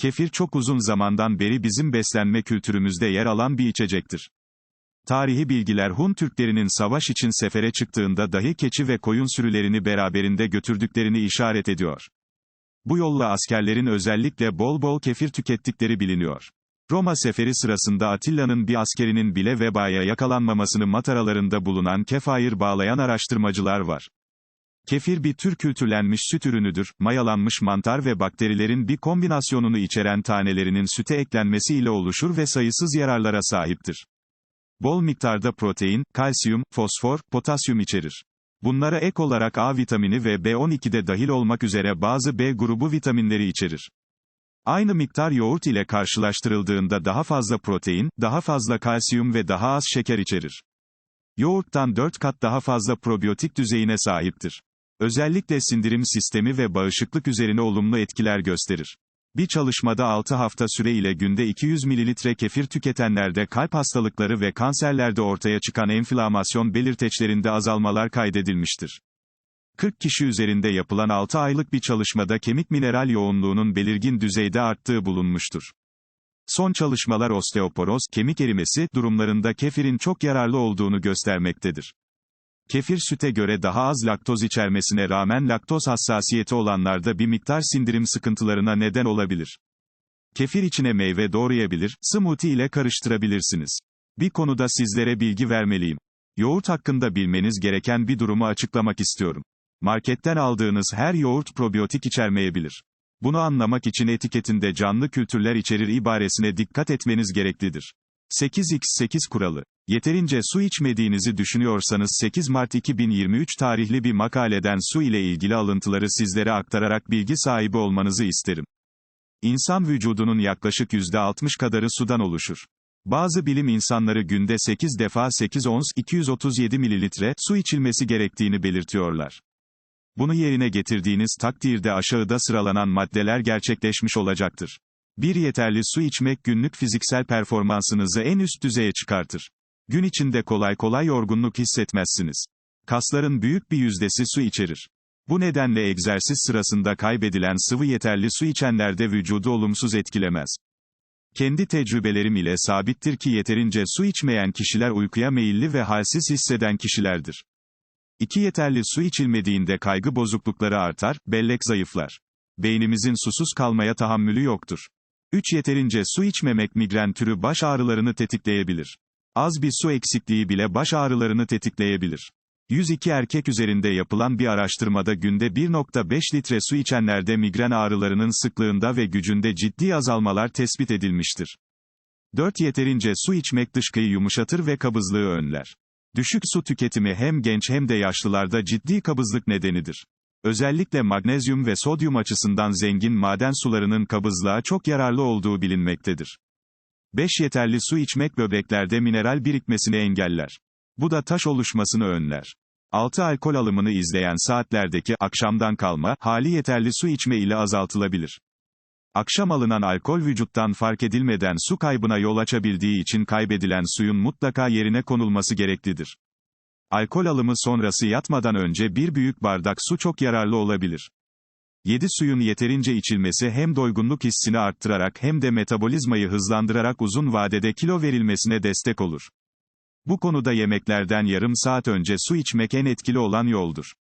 Kefir çok uzun zamandan beri bizim beslenme kültürümüzde yer alan bir içecektir. Tarihi bilgiler Hun Türklerinin savaş için sefere çıktığında dahi keçi ve koyun sürülerini beraberinde götürdüklerini işaret ediyor. Bu yolla askerlerin özellikle bol bol kefir tükettikleri biliniyor. Roma seferi sırasında Atilla'nın bir askerinin bile vebaya yakalanmamasını mataralarında bulunan kefayır bağlayan araştırmacılar var. Kefir bir tür kültürlenmiş süt ürünüdür, mayalanmış mantar ve bakterilerin bir kombinasyonunu içeren tanelerinin süte eklenmesi ile oluşur ve sayısız yararlara sahiptir. Bol miktarda protein, kalsiyum, fosfor, potasyum içerir. Bunlara ek olarak A vitamini ve B12 de dahil olmak üzere bazı B grubu vitaminleri içerir. Aynı miktar yoğurt ile karşılaştırıldığında daha fazla protein, daha fazla kalsiyum ve daha az şeker içerir. Yoğurttan 4 kat daha fazla probiyotik düzeyine sahiptir. Özellikle sindirim sistemi ve bağışıklık üzerine olumlu etkiler gösterir. Bir çalışmada 6 hafta süre ile günde 200 mililitre kefir tüketenlerde kalp hastalıkları ve kanserlerde ortaya çıkan enflamasyon belirteçlerinde azalmalar kaydedilmiştir. 40 kişi üzerinde yapılan 6 aylık bir çalışmada kemik mineral yoğunluğunun belirgin düzeyde arttığı bulunmuştur. Son çalışmalar osteoporoz, kemik erimesi durumlarında kefirin çok yararlı olduğunu göstermektedir. Kefir süte göre daha az laktoz içermesine rağmen laktoz hassasiyeti olanlarda bir miktar sindirim sıkıntılarına neden olabilir. Kefir içine meyve doğrayabilir, smoothie ile karıştırabilirsiniz. Bir konuda sizlere bilgi vermeliyim. Yoğurt hakkında bilmeniz gereken bir durumu açıklamak istiyorum. Marketten aldığınız her yoğurt probiyotik içermeyebilir. Bunu anlamak için etiketinde canlı kültürler içerir ibaresine dikkat etmeniz gereklidir. 8x8 kuralı. Yeterince su içmediğinizi düşünüyorsanız 8 Mart 2023 tarihli bir makaleden su ile ilgili alıntıları sizlere aktararak bilgi sahibi olmanızı isterim. İnsan vücudunun yaklaşık %60 kadarı sudan oluşur. Bazı bilim insanları günde 8 defa 8 ons 237 mililitre su içilmesi gerektiğini belirtiyorlar. Bunu yerine getirdiğiniz takdirde aşağıda sıralanan maddeler gerçekleşmiş olacaktır. Bir yeterli su içmek günlük fiziksel performansınızı en üst düzeye çıkartır. Gün içinde kolay kolay yorgunluk hissetmezsiniz. Kasların büyük bir yüzdesi su içerir. Bu nedenle egzersiz sırasında kaybedilen sıvı yeterli su içenlerde vücudu olumsuz etkilemez. Kendi tecrübelerim ile sabittir ki yeterince su içmeyen kişiler uykuya meyilli ve halsiz hisseden kişilerdir. 2 yeterli su içilmediğinde kaygı bozuklukları artar, bellek zayıflar. Beynimizin susuz kalmaya tahammülü yoktur. 3 yeterince su içmemek migren türü baş ağrılarını tetikleyebilir. Az bir su eksikliği bile baş ağrılarını tetikleyebilir. 102 erkek üzerinde yapılan bir araştırmada günde 1.5 litre su içenlerde migren ağrılarının sıklığında ve gücünde ciddi azalmalar tespit edilmiştir. 4 yeterince su içmek dışkıyı yumuşatır ve kabızlığı önler. Düşük su tüketimi hem genç hem de yaşlılarda ciddi kabızlık nedenidir. Özellikle magnezyum ve sodyum açısından zengin maden sularının kabızlığa çok yararlı olduğu bilinmektedir. 5 yeterli su içmek böbreklerde mineral birikmesini engeller. Bu da taş oluşmasını önler. 6 alkol alımını izleyen saatlerdeki akşamdan kalma hali yeterli su içme ile azaltılabilir. Akşam alınan alkol vücuttan fark edilmeden su kaybına yol açabildiği için kaybedilen suyun mutlaka yerine konulması gereklidir. Alkol alımı sonrası yatmadan önce bir büyük bardak su çok yararlı olabilir. 7 suyun yeterince içilmesi hem doygunluk hissini arttırarak hem de metabolizmayı hızlandırarak uzun vadede kilo verilmesine destek olur. Bu konuda yemeklerden yarım saat önce su içmek en etkili olan yoldur.